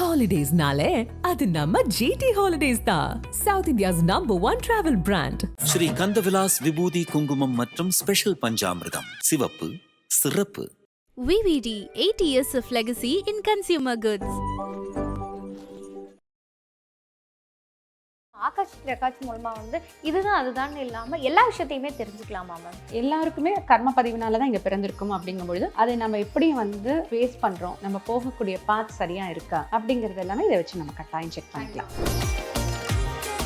ஹாலிடேஸ்னாலே அது நம்ம ஜிடி ஹாலிடேஸ் தான் south India's number one travel brand Sri Kandavilas விபூதி குங்குமம் மற்றும் ஸ்பெஷல் பஞ்சாமிர்தம். சிவப்பு சிறப்பு. VVD 80 years of legacy in consumer goods. Akash Prakash மூலமாக வந்து இதுதான் அதுதான் இல்லாமல் எல்லா விஷயத்தையுமே தெரிஞ்சுக்கலாமா மேம் எல்லாருக்குமே கர்ம பதிவினால தான் இங்கே பிறந்திருக்கும் அப்படிங்கும்பொழுது அதை நம்ம எப்படி வந்து ஃபேஸ் பண்ணுறோம் நம்ம போகக்கூடிய பாத் சரியாக இருக்கா அப்படிங்கிறது எல்லாமே இதை வச்சு நம்ம கட்டாயம் செக் பண்ணிக்கலாம்.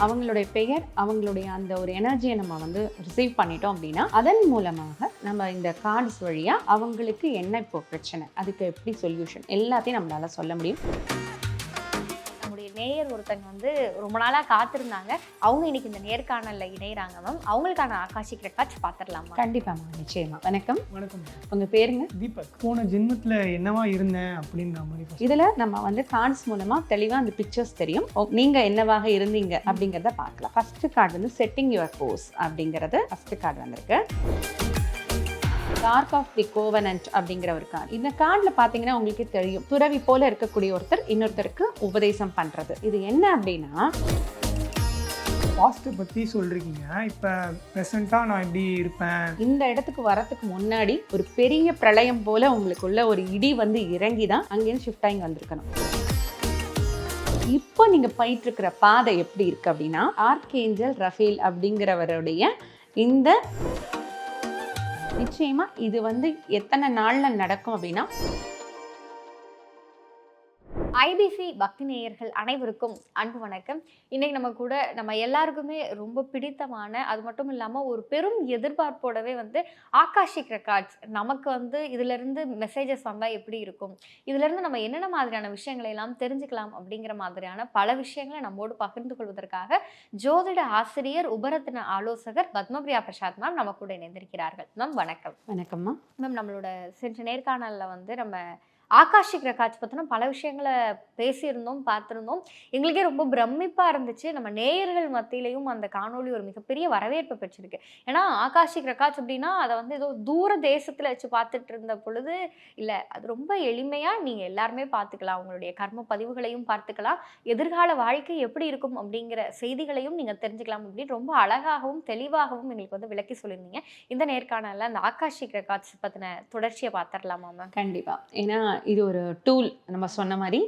அவங்களுடைய பெயர் அவங்களுடைய அந்த ஒரு எனர்ஜியை நம்ம வந்து ரிசீவ் பண்ணிட்டோம் அப்படின்னா அதன் மூலமாக நம்ம இந்த கார்ட்ஸ் வழியாக அவங்களுக்கு என்ன இப்போ பிரச்சனை அதுக்கு எப்படி சொல்யூஷன் எல்லாத்தையும் நம்மளால சொல்ல முடியும். நேயர் ஒருத்தங்க வந்து ரொம்ப நாளா காத்திருந்தாங்க. அவங்க இன்னைக்கு இந்த நேர்காணல்ல இணையறாங்க மேம் அவங்களுக்கான ஆகாஷிக் ரெக்கார்ட்ஸ் பாத்திரலாமா கண்டிப்பாக நிச்சயமா. வணக்கம். வணக்கம் உங்கள் பேருங்க? தீபக். போன ஜென்மத்தில் என்னவா இருந்தேன் அப்படின்ற மாதிரி இதில் நம்ம வந்து கார்ட்ஸ் மூலமாக தெளிவாக அந்த பிக்சர்ஸ் தெரியும். ஓ, நீங்க என்னவாக இருந்தீங்க அப்படிங்கிறத பார்க்கலாம். ஃபர்ஸ்ட் கார்டு வந்து செட்டிங் யுவர் கோர்ஸ் அப்படிங்கிறது ஃபர்ஸ்ட் கார்டு வந்திருக்கு. டார்க் ஆஃப் தி கோவனன்ட் அப்படிங்கிற ஒரு கார்டு இந்த கார்டில் பார்த்தீங்கன்னா உங்களுக்கே தெரியும். துறவி போல இருக்கக்கூடிய ஒருத்தர் இன்னொருத்தருக்கு உபதேசம் பண்றது. இது என்ன அப்படின்னா பாஸ்ட்டை பற்றி சொல்கிறீங்க இப்போ ப்ரெசண்ட்டாக நான் எப்படி இருப்பேன்? இந்த இடத்துக்கு வரத்துக்கு முன்னாடி ஒரு பெரிய பிரளயம் போல உங்களுக்குள்ள ஒரு இடி வந்து இறங்கி தான் அங்கேருந்து ஷிஃப்ட் ஆகி வந்திருக்கணும். இப்போ நீங்க போயிட்டு இருக்கிற பாதை எப்படி இருக்கு அப்படின்னா ஆர்கேஞ்சல் ரஃபேல் அப்படிங்கிறவருடைய இந்த நிச்சயமா இது வந்து எத்தனை நாளில் நடக்கும் அப்படின்னா ஐபிசி பக்தி நேயர்கள் அனைவருக்கும் அன்பு வணக்கம். இன்னைக்கு நம்ம கூட நம்ம எல்லாருக்குமே ரொம்ப பிடித்தமான அது மட்டும் இல்லாம ஒரு பெரும் எதிர்பார்ப்போடவே வந்து ஆகாஷிக் ரெக்கார்ட்ஸ். நமக்கு வந்து இதுல இருந்து மெசேஜஸ் வந்தா எப்படி இருக்கும்? இதுல இருந்து நம்ம என்னென்ன மாதிரியான விஷயங்களை எல்லாம் தெரிஞ்சுக்கலாம் அப்படிங்கிற மாதிரியான பல விஷயங்களை நம்மோடு பகிர்ந்து கொள்வதற்காக ஜோதிட ஆசிரியர் உபரத்ன ஆலோசகர் பத்மபிரியா பிரசாத் மேம் நம்ம கூட இணைந்திருக்கிறார்கள். மேம் வணக்கம். வணக்கம்மா மேம் நம்மளோட சென்ற நேர்காணல்ல வந்து நம்ம ஆகாஷிக் ரகாஜ் பற்றின பல விஷயங்களை பேசியிருந்தோம் பார்த்துருந்தோம். எங்களுக்கே ரொம்ப பிரமிப்பாக இருந்துச்சு. நம்ம நேயர்கள் மத்தியிலையும் அந்த காணொளி ஒரு மிகப்பெரிய வரவேற்பு பெற்றிருக்கு. ஏன்னா ஆகாஷிக் ரகாஜ் அப்படின்னா அதை வந்து ஏதோ தூர தேசத்தில் வச்சு பார்த்துட்டு இருந்த பொழுது இல்லை அது ரொம்ப எளிமையாக நீங்கள் எல்லாருமே பார்த்துக்கலாம். உங்களுடைய கர்ம பதிவுகளையும் பார்த்துக்கலாம். எதிர்கால வாழ்க்கை எப்படி இருக்கும் அப்படிங்கிற செய்திகளையும் நீங்கள் தெரிஞ்சுக்கலாம் அப்படின்னு ரொம்ப அழகாகவும் தெளிவாகவும் எங்களுக்கு வந்து விளக்கி சொல்லியிருந்தீங்க. இந்த நேர்காணலில் அந்த ஆகாஷிக் ரெக்கார்ட்ஸ் பற்றின தொடர்ச்சியை பார்த்துடலாமா மேம் கண்டிப்பா. ஏன்னா இது ஒரு டூல் நம்ம சொன்ன மாதிரி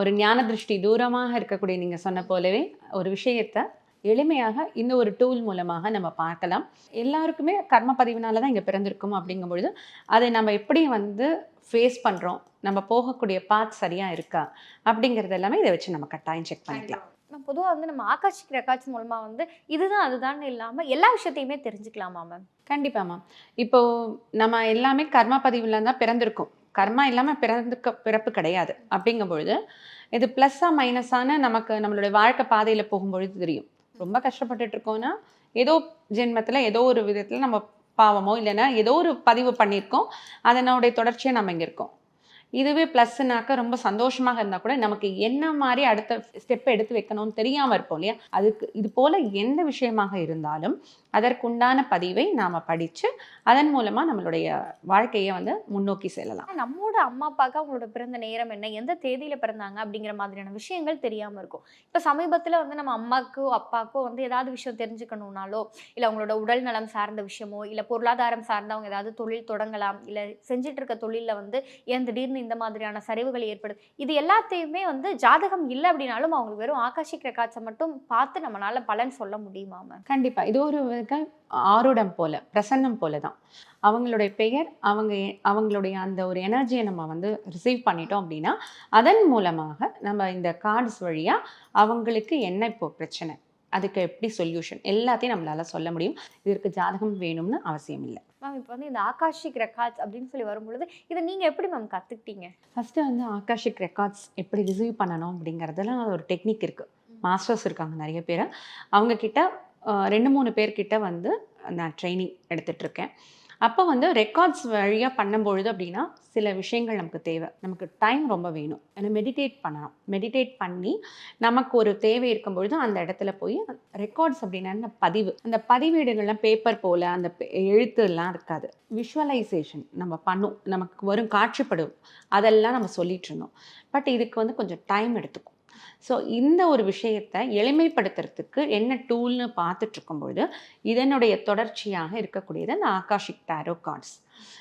ஒரு ஞான திருஷ்டி தூரமாக இருக்கக்கூடிய நீங்க சொன்ன போலவே ஒரு விஷயத்த எளிமையாக இந்த ஒரு டூல் மூலமாக நம்ம பார்க்கலாம். எல்லாருக்குமே கர்ம பதிவினால தான் இங்கே பிறந்திருக்கும் அப்படிங்கும்பொழுது அதை நம்ம எப்படி வந்து ஃபேஸ் பண்ணுறோம் நம்ம போகக்கூடிய பாத் சரியாக இருக்கா? அப்படிங்கிறது எல்லாமே இதை வச்சு நம்ம கட்டாயம் செக் பண்ணிக்கலாம். நான் பொதுவாக வந்து நம்ம ஆகாஷிக் ரெக்கார்ட்ஸ் மூலமா வந்து இதுதான் அதுதான் இல்லாம எல்லா விஷயத்தையுமே தெரிஞ்சுக்கலாமா மேம் கண்டிப்பாம்மா இப்போ நம்ம எல்லாமே கர்மா பதிவில் தான் பிறந்திருக்கோம். கர்மா இல்லாமல் பிறந்துக்க பிறப்பு கிடையாது. அப்படிங்கும் பொழுது இது ப்ளஸ்ஸாக மைனஸான நமக்கு நம்மளுடைய வாழ்க்கை பாதையில் போகும்பொழுது தெரியும். ரொம்ப கஷ்டப்பட்டுட்டு இருக்கோம்னா ஏதோ ஜென்மத்தில் ஏதோ ஒரு விதத்தில் நம்ம பாவமோ இல்லைன்னா ஏதோ ஒரு பதிவு பண்ணியிருக்கோம். அதனுடைய தொடர்ச்சியாக நம்ம இங்கே இருக்கோம். இதுவே ப்ளஸ்னாக்க ரொம்ப சந்தோஷமாக இருந்தால் கூட நமக்கு என்ன மாதிரி அடுத்த ஸ்டெப் எடுத்து வைக்கணும்னு தெரியாமல் இருப்போம் இல்லையா? அதுக்கு இது போல் எந்த விஷயமாக இருந்தாலும் அதற்குண்டான பதிவை நாம் படித்து அதன் மூலமாக நம்மளுடைய வாழ்க்கையை வந்து முன்னோக்கி செல்லலாம். ஆனா நம்மோட அம்மா அப்பாவுக்கு அவங்களோட பிறந்த நேரம் என்ன? எந்த தேதியில பிறந்தாங்க? அப்படிங்கிற மாதிரியான விஷயங்கள் தெரியாம இருக்கும். இப்ப சமீபத்துல வந்து நம்ம அம்மாக்கோ அப்பாக்கோ வந்து ஏதாவது விஷயம் தெரிஞ்சுக்கணும்னாலோ இல்ல அவங்களோட உடல் நலம் சார்ந்த விஷயமோ இல்ல பொருளாதாரம் சார்ந்த அவங்க ஏதாவது தொழில் தொடங்கலாம் இல்ல செஞ்சுட்டு இருக்க தொழில்ல வந்து ஏன் திடீர்னு இந்த மாதிரியான சரிவுகள் ஏற்படுது இது எல்லாத்தையுமே வந்து ஜாதகம் இல்லை அப்படின்னாலும் அவங்களுக்கு வெறும் ஆகாஷிக் ரெக்கார்ட்ஸை மட்டும் பார்த்து நம்மளால பலன் சொல்ல முடியுமா கண்டிப்பாக இது ஒரு வகை ஆருடம் போல பிரசன்னம் போல தான் அவங்களுடைய பெயர் அவங்க அவங்களுடைய அந்த ஒரு எனர்ஜியை நம்ம வந்து ரிசீவ் பண்ணிட்டோம் அப்படின்னா அதன் மூலமாக நம்ம இந்த கார்ட்ஸ் வழியாக அவங்களுக்கு என்ன இப்போ பிரச்சனை? அதுக்கு எப்படி சொல்யூஷன் எல்லாத்தையும் நம்மளால சொல்ல முடியும். இதற்கு ஜாதகம் வேணும்னு அவசியம் இல்லை. மேம் இப்போ வந்து இந்த ஆகாஷிக் ரெக்கார்ட்ஸ் அப்படின்னு சொல்லி வரும்பொழுது இதை நீங்க எப்படி மேம் கத்துக்கிட்டீங்க? ஃபஸ்ட்டு வந்து ஆகாஷிக் ரெக்கார்ட்ஸ் எப்படி ரிசீவ் பண்ணணும் அப்படிங்கிறதுலாம் ஒரு டெக்னிக் இருக்குது மாஸ்டர்ஸ் இருக்காங்க நிறைய பேர். அவங்க கிட்ட அஹ், ரெண்டு மூணு பேர்கிட்ட வந்து நான் ட்ரைனிங் எடுத்துகிட்ருக்கேன் அப்போ வந்து ரெக்கார்ட்ஸ் வழியாக பண்ணும்பொழுது அப்படின்னா சில விஷயங்கள் நமக்கு தேவை. நமக்கு டைம் ரொம்ப வேணும். ஏன்னா மெடிடேட் பண்ணணும். மெடிடேட் பண்ணி நமக்கு ஒரு தேவை இருக்கும் பொழுது அந்த இடத்துல போய் ரெக்கார்ட்ஸ் அப்படின்னா அந்த பதிவு. அந்த பதிவேடுகள்லாம் பேப்பர் போல் அந்த எழுத்துலாம் இருக்காது. விஷுவலைசேஷன் நம்ம பண்ணும். நமக்கு வரும் காட்சிப்படும். அதெல்லாம் நம்ம சொல்லிட்டு இருந்தோம் பட் இதுக்கு வந்து கொஞ்சம் டைம் எடுத்துக்கும். ஸோ இந்த ஒரு விஷயத்தை எளிமைப்படுத்துறதுக்கு என்ன டூல்னு பார்த்துட்டு இதனுடைய தொடர்ச்சியாக இருக்கக்கூடியது அந்த ஆகாஷிக் டேரோ கார்ட்ஸ்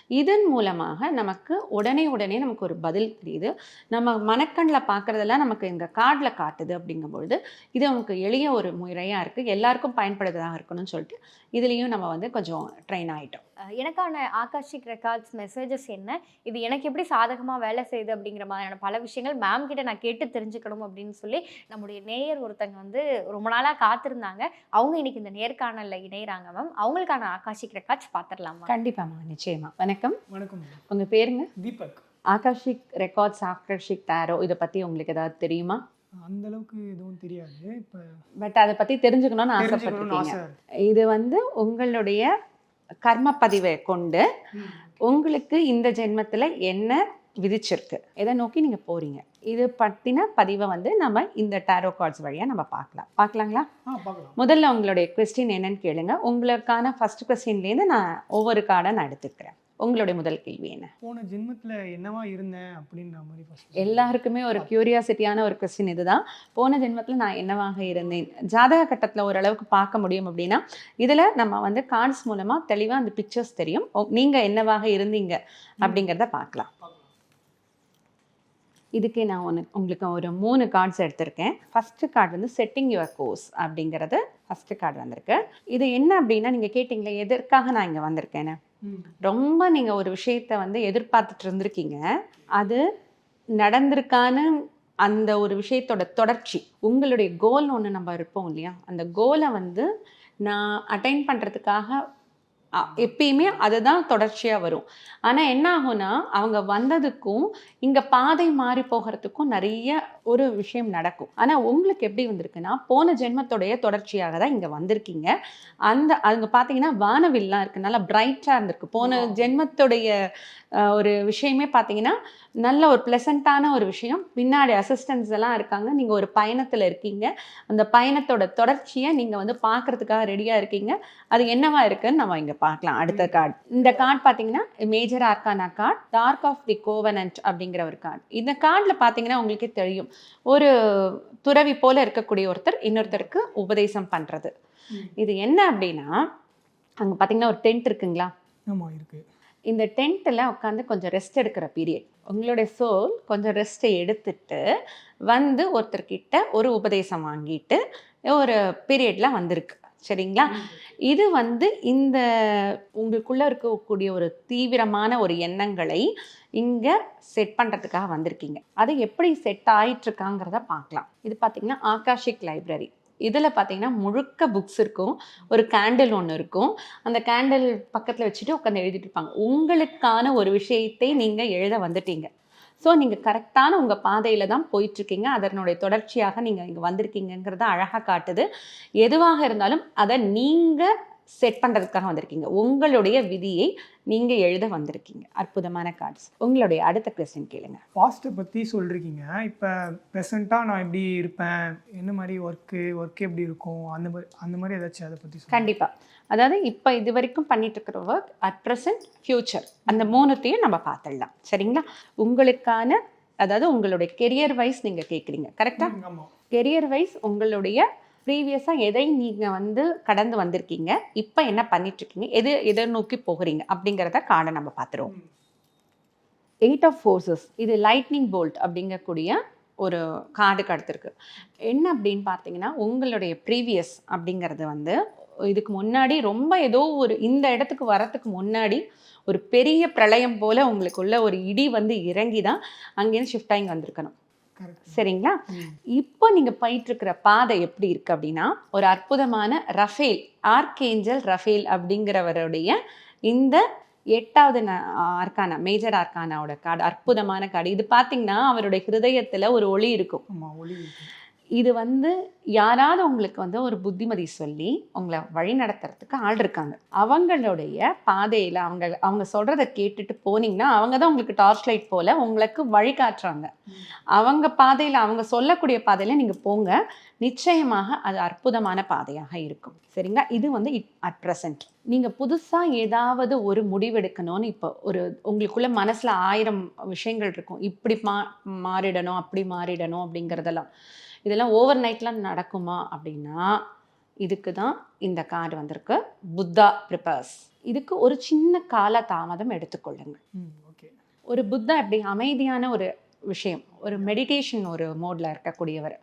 இதன் மூலமாக நமக்கு உடனே உடனே நமக்கு ஒரு பதில் தெரியுது. நம்ம மனக்கண்ணில் பார்க்குறதெல்லாம் நமக்கு இந்த கார்டில் காட்டுது அப்படிங்கும்பொழுது இது நமக்கு எளிய ஒரு முறையாக இருக்குது எல்லாருக்கும் பயன்படுறதாக இருக்கணும்னு சொல்லிட்டு இதுலேயும் நம்ம வந்து கொஞ்சம் ட்ரெயின் ஆகிட்டோம் எனக்கான ஆகாஷிக் ரெக்கார்ட்ஸ் மெசேஜஸ் என்ன? இது எனக்கு எப்படி சாதகமாக வேலை செய்யுது அப்படிங்கிற மாதிரியான பல விஷயங்கள் மேம் கிட்ட நான் கேட்டு தெரிஞ்சுக்கணும் அப்படின்னு சொல்லி நம்முடைய நேயர் ஒருத்தங்க வந்து ரொம்ப நாளாக காத்திருந்தாங்க. அவங்க இன்னைக்கு இந்த நேர்காணலில் இணையறாங்க மேம் அவங்களுக்கான ஆகாஷிக் ரெக்கார்ட்ஸ் பார்த்துடலாமா கண்டிப்பாம்மா நிச்சயமா. வணக்கம் வணக்கம். மேம் உங்கள் பேருங்க? Deepak. Akashic records Akashic tarot இதை பற்றி உங்களுக்கு ஏதாவது தெரியுமா? அந்த அளவுக்கு எதுவும் தெரியாது. இப்போ பட் அதை பற்றி தெரிஞ்சுக்கணும்னு ஆசைப்பட்டிருக்கீங்க. ஆசை. இது வந்து உங்களுடைய கர்ம பதிவை கொண்டு உங்களுக்கு இந்த ஜென்மத்தில் என்ன விதிச்சிருக்கு? எதை நோக்கி நீங்கள் போறீங்க. இது பற்றின பதிவை வந்து நம்ம இந்த டேரோ கார்ட்ஸ் வழியாக நம்ம பார்க்கலாம். பார்க்கலாங்களா? முதல்ல உங்களுடைய கொஸ்டின் என்னன்னு கேளுங்க. உங்களுக்கான ஃபர்ஸ்ட் கொஸ்டின்லேருந்து நான் ஒவ்வொரு கார்டை நான் எடுத்துக்கிறேன். உங்களுடைய முதல் கேள்வி என்ன? போன ஜென்மத்தில் என்னவா இருந்தேன் அப்படின்ற மாதிரி எல்லாருக்குமே ஒரு கியூரியாசிட்டியான ஒரு கொஸ்டின் இதுதான். போன ஜென்மத்தில் நான் என்னவாக இருந்தேன்? ஜாதக கட்டத்தில் ஓரளவுக்கு பார்க்க முடியும் அப்படின்னா இதில் நம்ம வந்து கார்ட்ஸ் மூலமாக தெளிவாக அந்த பிக்சர்ஸ் தெரியும். நீங்கள் என்னவாக இருந்தீங்க அப்படிங்கிறத பார்க்கலாம். இதுக்கே நான் ஒன்று உங்களுக்கு ஒரு மூணு கார்ட்ஸ் எடுத்திருக்கேன். ஃபஸ்ட்டு கார்டு வந்து செட்டிங் யுவர் கோர்ஸ் அப்படிங்கிறது ஃபஸ்ட்டு கார்டு வந்திருக்கு. இது என்ன அப்படின்னா நீங்கள் கேட்டிங்களே எதற்காக நான் இங்கே வந்திருக்கேன்னு? ரொம்ப நீங்கள் ஒரு விஷயத்த வந்து எதிர்பார்த்துட்டு இருந்திருக்கீங்க. அது நடந்திருக்கான்னு அந்த ஒரு விஷயத்தோட தொடர்ச்சி. உங்களுடைய கோல் ஒன்று நம்ம இருப்போம் இல்லையா? அந்த கோலை வந்து நான் அட்டைன் பண்ணுறதுக்காக எப்பயுமே அதுதான் தொடர்ச்சியாக வரும். ஆனால் என்ன ஆகும்னா அவங்க வந்ததுக்கும் இங்கே பாதை மாறி போகிறதுக்கும் நிறைய ஒரு விஷயம் நடக்கும். ஆனால் உங்களுக்கு எப்படி வந்திருக்குன்னா போன ஜென்மத்தோடைய தொடர்ச்சியாக தான் இங்கே வந்திருக்கீங்க. அந்த அங்கே பார்த்தீங்கன்னா வானவில்லாம் இருக்கு. நல்லா பிரைட்டாக இருந்திருக்கு. போன ஜென்மத்துடைய ஒரு விஷயமே பார்த்தீங்கன்னா நல்ல ஒரு ப்ளசண்ட்டான ஒரு விஷயம். பின்னாடி அசிஸ்டன்ஸ் எல்லாம் இருக்காங்க. நீங்கள் ஒரு பயணத்தில் இருக்கீங்க. அந்த பயணத்தோட தொடர்ச்சியை நீங்கள் வந்து பார்க்கறதுக்காக ரெடியாக இருக்கீங்க. அது என்னவா இருக்குன்னு நம்ம இங்கே பார்க்கலாம். அடுத்த கார்டு இந்த கார்டு பார்த்தீங்கன்னா major arcana card dark of the covenant அப்படிங்கிற ஒரு கார்டு இந்த கார்டில் பார்த்தீங்கன்னா உங்களுக்கே தெரியும். ஒரு துறவி போல இருக்கக்கூடிய ஒருத்தர் இன்னொருத்தருக்கு உபதேசம் பண்ணுறது இது என்ன அப்படின்னா அங்கே பார்த்தீங்கன்னா ஒரு டென்ட் இருக்குங்களா? ஆமாம் இருக்குது இந்த டென்ட்டில் உட்காந்து கொஞ்சம் ரெஸ்ட் எடுக்கிற பீரியட் உங்களுடைய சோல் கொஞ்சம் ரெஸ்ட்டை எடுத்துட்டு வந்து ஒருத்தர்கிட்ட ஒரு உபதேசம் வாங்கிட்டு ஒரு பீரியடில் வந்திருக்கு. சரிங்களா? இது வந்து இந்த உங்களுக்குள்ளே இருக்கக்கூடிய ஒரு தீவிரமான ஒரு எண்ணங்களை இங்கே செட் பண்ணுறதுக்காக வந்திருக்கீங்க. அது எப்படி செட் ஆயிட்டுருக்காங்கிறத பார்க்கலாம். இது பார்த்தீங்கன்னா ஆகாஷிக் லைப்ரரி இதில் பார்த்தீங்கன்னா முழுக்க புக்ஸ் இருக்கும். ஒரு கேண்டில் ஒன்று இருக்கும். அந்த கேண்டில் பக்கத்தில் வச்சுட்டு உட்காந்து எழுதிட்டு இருப்பாங்க. உங்களுக்கான ஒரு விஷயத்தை நீங்கள் எழுத வந்துட்டீங்க. ஸோ நீங்கள் கரெக்டான உங்கள் பாதையில் தான் போயிட்டுருக்கீங்க. அதனுடைய தொடர்ச்சியாக நீங்கள் இங்கே வந்திருக்கீங்கிறத அழகாக காட்டுது. எதுவாக இருந்தாலும் அதை நீங்கள் செட் பண்ணுறதுக்காக வந்திருக்கீங்க. உங்களுடைய விதியை நீங்கள் எழுத வந்திருக்கீங்க. அற்புதமான கார்ட்ஸ் உங்களுடைய அடுத்த கொஸ்டின் கேளுங்க. பாஸ்ட்டை பற்றி சொல்லிருக்கீங்க. இப்போ ப்ரெசண்ட்டாக நான் எப்படி இருப்பேன். என்ன மாதிரி ஒர்க்கு ஒர்க் எப்படி இருக்கும்? அந்த மாதிரி அந்த மாதிரி ஏதாச்சும் அதை பற்றி கண்டிப்பாக அதாவது இப்போ இது வரைக்கும் பண்ணிட்டு இருக்கிற ஒர்க் அட் ப்ரெசன்ட் ஃப்யூச்சர் அந்த மூணுத்தையும் நம்ம பார்த்துடலாம். சரிங்களா? உங்களுக்கான அதாவது உங்களுடைய கெரியர் வைஸ் நீங்கள் கேட்குறீங்க கரெக்டாக கெரியர் வைஸ் உங்களுடைய ப்ரீவியஸாக எதை நீங்கள் வந்து கடந்து வந்திருக்கீங்க? இப்போ என்ன பண்ணிட்டு இருக்கீங்க எது எதை நோக்கி போகிறீங்க? அப்படிங்கிறத கார்டை நம்ம பார்த்துருவோம் எயிட் ஆஃப் ஃபோர்ஸஸ் இது லைட்னிங் போல்ட் அப்படிங்கக்கூடிய ஒரு கார்டு கடத்திருக்கு என்ன அப்படின்னு பார்த்தீங்கன்னா உங்களுடைய ப்ரீவியஸ் அப்படிங்கிறது வந்து இதுக்கு முன்னாடி ரொம்ப ஏதோ ஒரு இந்த இடத்துக்கு வரத்துக்கு முன்னாடி ஒரு பெரிய பிரளயம் போல உங்களுக்குள்ள ஒரு இடி வந்து இறங்கி தான் அங்கேருந்து ஷிஃப்ட் ஆகி வந்திருக்கணும். சரிங்களா? இப்போ நீங்க போயிட்டு இருக்கிற பாதை எப்படி இருக்கு அப்படின்னா ஒரு அற்புதமான ரஃபேல் ஆர்கேஞ்சல் ரஃபேல் அப்படிங்கிறவருடைய இந்த எட்டாவது ஆர்கானா மேஜர் ஆர்கானாவோட கார்டு அற்புதமான கார்டு இது பார்த்தீங்கன்னா அவருடைய ஹிருதயத்துல ஒரு ஒளி இருக்கும். ஒளி இது வந்து யாராவது உங்களுக்கு வந்து ஒரு புத்திமதி சொல்லி உங்களை வழி நடத்துறதுக்கு ஆள் இருக்காங்க. அவங்களுடைய பாதையில் அவங்க அவங்க சொல்கிறத கேட்டுட்டு போனீங்கன்னா அவங்க தான் உங்களுக்கு டார்ச் லைட் போல் உங்களுக்கு வழி காட்டுறாங்க. அவங்க பாதையில் அவங்க சொல்லக்கூடிய பாதையில் நீங்கள் போங்க. நிச்சயமாக அது அற்புதமான பாதையாக இருக்கும். சரிங்களா? இது வந்து இட் அட் ப்ரெசன்ட் நீங்கள் புதுசாக ஏதாவது ஒரு முடிவெடுக்கணும்னு இப்போ ஒரு உங்களுக்குள்ள மனசில் ஆயிரம் விஷயங்கள் இருக்கும். இப்படி மா மாறிடணும் அப்படி மாறிடணும் அப்படிங்கிறதெல்லாம். இதெல்லாம் ஓவர் நைட்லாம் நடக்குமா அப்படின்னா இதுக்கு தான் இந்த கார்டு வந்திருக்கு. புத்தா ப்ரிப்பர்ஸ் இதுக்கு ஒரு சின்ன கால தாமதம் எடுத்துக்கொள்ளுங்கள் ஓகே. ஒரு புத்தா எப்படி அமைதியான ஒரு விஷயம் ஒரு மெடிடேஷன் ஒரு மோடில் இருக்கக்கூடியவர்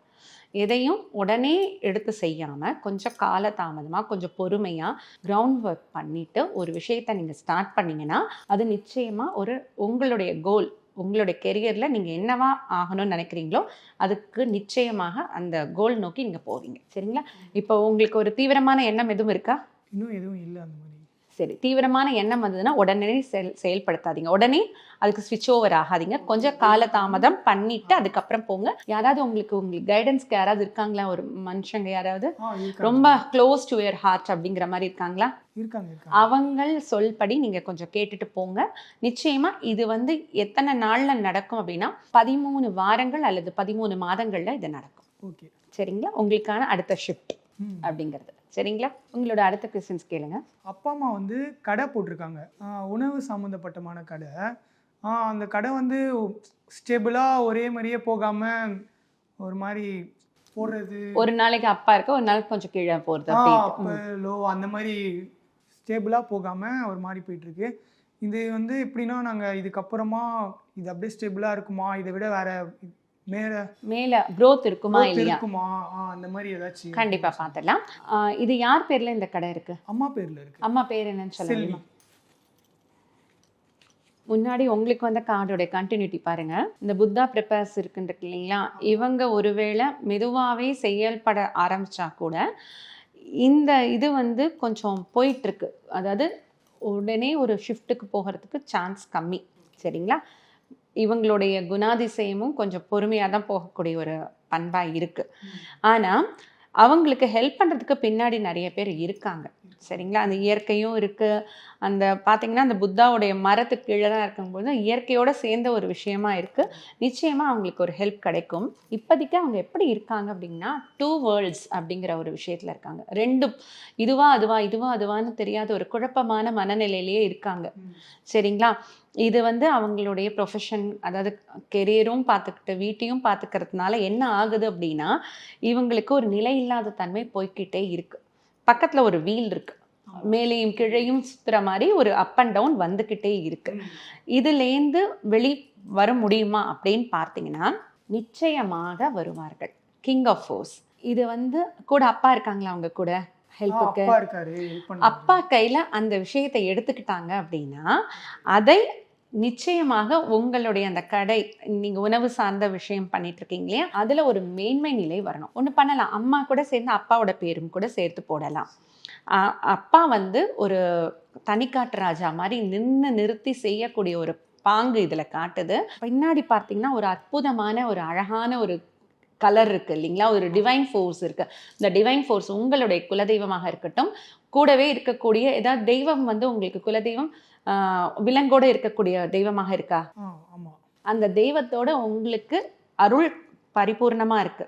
எதையும் உடனே எடுத்து செய்யாமல் கொஞ்சம் கால தாமதமாக கொஞ்சம் பொறுமையாக கிரவுண்ட் ஒர்க் பண்ணிவிட்டு ஒரு விஷயத்தை நீங்கள் ஸ்டார்ட் பண்ணீங்கன்னா அது நிச்சயமாக ஒரு உங்களுடைய கோல் உங்களுடைய கெரியரில் நீங்கள் என்னவா ஆகணும்னு நினைக்கிறீங்களோ அதுக்கு நிச்சயமாக அந்த கோல் நோக்கி நீங்கள் போவீங்க. சரிங்களா? இப்போ உங்களுக்கு ஒரு தீவிரமான எண்ணம் எதுவும் இருக்கா? இன்னும் எதுவும் இல்லை அந்த மாதிரி. சரி தீவிரமான எண்ணம் வந்ததுன்னா உடனே செயல் செயல்படுத்தாதீங்க. உடனே அதுக்கு ஸ்விட்ச் ஓவர் ஆகாதீங்க. கொஞ்சம் கால தாமதம் பண்ணிட்டு அதுக்கப்புறம் போங்க. யாராவது உங்களுக்கு உங்களுக்கு கைடன்ஸ்க்கு யாராவது இருக்காங்களா? ஒரு மனுஷங்க யாராவது? ரொம்ப க்ளோஸ் டு யுவர் ஹார்ட் அப்படிங்கிற மாதிரி இருக்காங்களா? இருக்காங்க இருக்காங்க. அவங்கள் சொல்படி நீங்க கொஞ்சம் கேட்டுட்டு போங்க. நிச்சயமா இது வந்து எத்தனை நாள்ல நடக்கும் அப்படின்னா பதிமூணு வாரங்கள் அல்லது பதிமூணு மாதங்கள்ல இது நடக்கும். ஓகே. சரிங்களா? உங்களுக்கான அடுத்த ஷிஃப்ட் அப்படிங்கிறது. சரிங்களா? உங்களோட அடுத்த கொஸ்டின்ஸ் கேளுங்க. அப்பா அம்மா வந்து கடை போட்டிருக்காங்க. உணவு சம்மந்தப்பட்டமான கடை. அந்த கடை வந்து ஸ்டேபிளாக ஒரே மாதிரியே போகாமல் ஒரு மாதிரி போடுறது. ஒரு நாளைக்கு அப்பா இருக்க ஒரு நாளைக்கு கொஞ்சம் கீழே அப்போ லோ அந்த மாதிரி ஸ்டேபிளாக போகாமல் ஒரு மாதிரி போயிட்டுருக்கு. இது வந்து எப்படின்னா நாங்கள் இதுக்கப்புறமா இது அப்படியே ஸ்டேபிளாக இருக்குமா? இதை விட வேற மேலே மேல growth இருக்குமா இல்லையா? இருக்குமா? அந்த மாதிரி ஏதாச்சும் கண்டிப்பா பார்த்துடலாம் ஆஹ் இது யார் பேர்ல இந்த கடை இருக்கு? அம்மா பேரில் இருக்கு. அம்மா பேர் என்னன்னு சொல்ல செல்வி. முடியுமா? முன்னாடி உங்களுக்கு வந்த கார்டோடைய கண்டினியூட்டி பாருங்க. இந்த புத்தா ப்ரிப்பேர்ஸ் இருக்குன்றது இல்லைங்களா? இவங்க ஒருவேளை மெதுவாகவே செயல்பட ஆரம்பிச்சா கூட இந்த இது வந்து கொஞ்சம் போயிட்டு இருக்கு. அதாவது உடனே ஒரு ஷிஃப்ட்டுக்கு போகிறதுக்கு சான்ஸ் கம்மி. சரிங்களா? இவங்களுடைய குணாதிசயமும் கொஞ்சம் பொறுமையாக தான் போகக்கூடிய ஒரு பண்பாக இருக்கு. ஆனால் அவங்களுக்கு ஹெல்ப் பண்ணுறதுக்கு பின்னாடி நிறைய பேர் இருக்காங்க. சரிங்களா? அந்த இயற்கையும் இருக்கு. அந்த பார்த்தீங்கன்னா அந்த புத்தாவுடைய மரத்துக்கு கீழே தான் இருக்கும்போது இயற்கையோட சேர்ந்த ஒரு விஷயமா இருக்கு. நிச்சயமா அவங்களுக்கு ஒரு ஹெல்ப் கிடைக்கும். இப்போதைக்கு அவங்க எப்படி இருக்காங்க அப்படின்னா டூ வேர்ல்ட்ஸ் அப்படிங்கிற ஒரு விஷயத்துல இருக்காங்க. ரெண்டும் இதுவா அதுவா இதுவா அதுவான்னு தெரியாத ஒரு குழப்பமான மனநிலையிலேயே இருக்காங்க. சரிங்களா? இது வந்து அவங்களுடைய ப்ரொஃபஷன் அதாவது கெரியரும் பார்த்துக்கிட்டு வீட்டையும் பார்த்துக்கிறதுனால என்ன ஆகுது அப்படின்னா இவங்களுக்கு ஒரு நிலை இல்லாத தன்மை போய்க்கிட்டே இருக்கு. பக்கத்துல ஒரு வீல் இருக்கு. மேலேயும் கீழையும் சுத்துற மாதிரி ஒரு அப் அண்ட் டவுன் வந்துக்கிட்டே இருக்கு. இதுலேருந்து வெளி வர முடியுமா அப்படின்னு பார்த்தீங்கன்னா நிச்சயமாக வருவார்கள். கிங் ஆஃப் ஃபோர்ஸ் இது வந்து கூட அப்பா இருக்காங்களா அவங்க கூட? ஹெல்ப்புக்கு. அப்பா கையில அந்த விஷயத்தை எடுத்துக்கிட்டாங்க அப்படின்னா அதை நிச்சயமாக உங்களுடைய அந்த கடை நீங்கள் உணவு சார்ந்த விஷயம் பண்ணிட்டு இருக்கீங்க இல்லையா அதுல ஒரு மேன்மை நிலை வரணும். ஒன்று பண்ணலாம். அம்மா கூட சேர்ந்து அப்பாவோட பேரும் கூட சேர்த்து போடலாம். அப்பா வந்து ஒரு தனிக்காட்டு ராஜா மாதிரி நின்று நிறுத்தி செய்யக்கூடிய ஒரு பாங்கு இதுல காட்டுது. பின்னாடி பார்த்தீங்கன்னா ஒரு அற்புதமான ஒரு அழகான ஒரு கலர் இருக்கு இல்லைங்களா? ஒரு டிவைன் ஃபோர்ஸ் இருக்கு. இந்த டிவைன் ஃபோர்ஸ் உங்களுடைய குலதெய்வமாக இருக்கட்டும் கூடவே இருக்கக்கூடிய ஏதாவது தெய்வம் வந்து உங்களுக்கு குலதெய்வம் விலங்கோட இருக்கக்கூடிய தெய்வமாக இருக்கா? அந்த தெய்வத்தோட உங்களுக்கு அருள் பரிபூர்ணமா இருக்கு.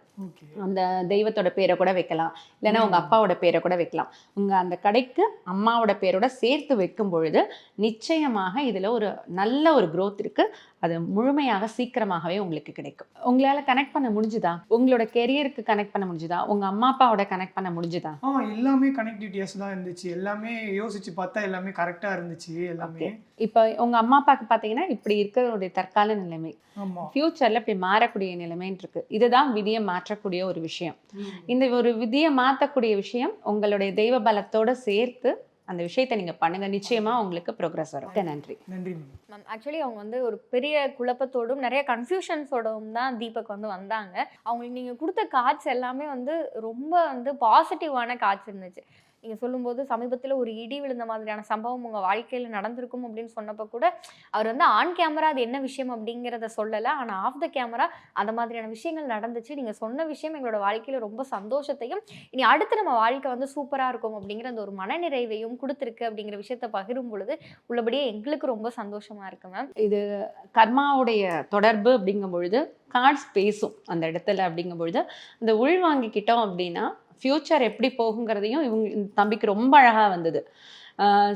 அந்த தெய்வத்தோட பேரை கூட வைக்கலாம். இல்லைன்னா உங்க அப்பாவோட பேரை கூட வைக்கலாம். உங்க அந்த கடைக்கு அம்மாவோட பேரோட சேர்த்து வைக்கும் பொழுது நிச்சயமாக இதுல ஒரு நல்ல ஒரு growth இருக்கு. அது முழுமையாக சீக்கிரமாகவே உங்களுக்கு கிடைக்கும். உங்களால கனெக்ட் பண்ண முடிஞ்சுதா? உங்களோட கெரியருக்கு கனெக்ட் பண்ண முடிஞ்சுதா? உங்க அம்மா அப்பாவோட கனெக்ட் பண்ண முடிஞ்சுதா? ஆ எல்லாமே கனெக்டிவிட்டிஸ் தான் இருந்துச்சு. எல்லாமே யோசிச்சு பார்த்தா எல்லாமே கரெக்டாக இருந்துச்சு எல்லாமே. இப்போ உங்க அம்மா அப்பாவுக்கு பாத்தீங்கன்னா இப்படி இருக்கிற தற்கால நிலைமை. ஃபியூச்சர்ல இப்படி மாறக்கூடிய நிலைமைன்னு இருக்கு. இதுதான் விதியை மாற்றக்கூடிய ஒரு விஷயம். இந்த ஒரு விதியை மாற்றக்கூடிய விஷயம் உங்களுடைய தெய்வ பலத்தோட சேர்த்து அந்த விஷயத்தை நீங்க பண்ணுங்க. நிச்சயமா உங்களுக்கு ப்ரோக்ரஸ் வரும். நன்றி. நன்றி. மேம் மேம் ஆக்சுவலி அவங்க வந்து ஒரு பெரிய குழப்பத்தோடும் நிறைய கன்ஃபியூஷன்ஸோடும் தான் தீபக் வந்து வந்தாங்க. அவங்களுக்கு நீங்கள் கொடுத்த கார்ட்ஸ் எல்லாமே வந்து ரொம்ப வந்து பாசிட்டிவான கார்ட்ஸ் இருந்துச்சு. நீங்கள் சொல்லும்போது சமீபத்தில் ஒரு இடி விழுந்த மாதிரியான சம்பவம் உங்கள் வாழ்க்கையில் நடந்திருக்கும் அப்படின்னு சொன்னப்போ கூட அவர் வந்து ஆன் கேமரா அது என்ன விஷயம் அப்படிங்கிறத சொல்லலை. ஆனால் ஆஃப் த கேமரா அந்த மாதிரியான விஷயங்கள் நடந்துச்சு. நீங்கள் சொன்ன விஷயம் எங்களோட வாழ்க்கையில் ரொம்ப சந்தோஷத்தையும் இனி அடுத்து நம்ம வாழ்க்கை வந்து சூப்பராக இருக்கும் அப்படிங்கிற அந்த ஒரு மனநிறைவையும் கொடுத்துருக்கு அப்படிங்கிற விஷயத்த பகிரும் பொழுது உள்ளபடியே எங்களுக்கு ரொம்ப சந்தோஷமாக இருக்கு மேம் இது கர்மாவுடைய தொடர்பு அப்படிங்கும் பொழுது கார்ட்ஸ் பேசும் அந்த இடத்துல அப்படிங்கும் பொழுது அந்த உள் வாங்கிக்கிட்டோம் அப்படின்னா ஃப்யூச்சர் எப்படி போகுங்கிறதையும் இவங்க தம்பிக்கு ரொம்ப அழகாக வந்தது.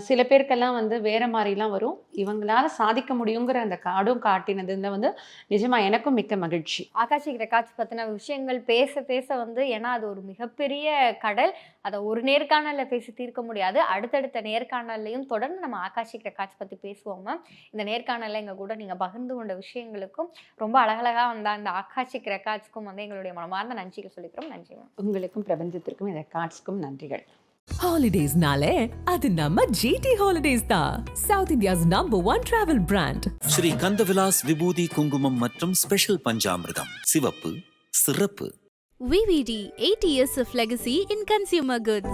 சில பேருக்கெல்லாம் வந்து வேற மாதிரிலாம் வரும். இவங்களால சாதிக்க முடியுங்கிற அந்த கார்டும் காட்டினதுல வந்து நிஜமா எனக்கும் மிக்க மகிழ்ச்சி. ஆகாஷிக் ரெக்கார்ட்ஸ் பற்றின விஷயங்கள் பேச பேச வந்து ஏன்னா அது ஒரு மிகப்பெரிய கடல். அதை ஒரு நேர்காணலில் பேசி தீர்க்க முடியாது. அடுத்தடுத்த நேர்காணல்லையும் தொடர்ந்து நம்ம ஆகாஷிக் ரெக்கார்ட்ஸ் பற்றி பேசுவோம் மேம் இந்த நேர்காணலில் எங்கள் கூட நீங்கள் பகிர்ந்து கொண்ட விஷயங்களுக்கும் ரொம்ப அழகழகாக வந்த அந்த ஆகாஷிக் ரெக்கார்ட்ஸ்க்கும் வந்து எங்களுடைய மனமார்ந்த நன்றிகள் சொல்லிக்கிறோம். நன்றி மேம் உங்களுக்கும் பிரபஞ்சத்திற்கும் இந்த கார்ட்ஸ்க்கும் நன்றிகள். ஹாலிடேஸ்னாலே அது நம்ம ஜிடி ஹாலிடேஸ் தான் south India's number one travel brand Sri Kandavilas விபூதி குங்குமம் மற்றும் ஸ்பெஷல் பஞ்சாமிர்தம். சிவப்பு சிறப்பு. VVD 8 years of legacy in consumer goods.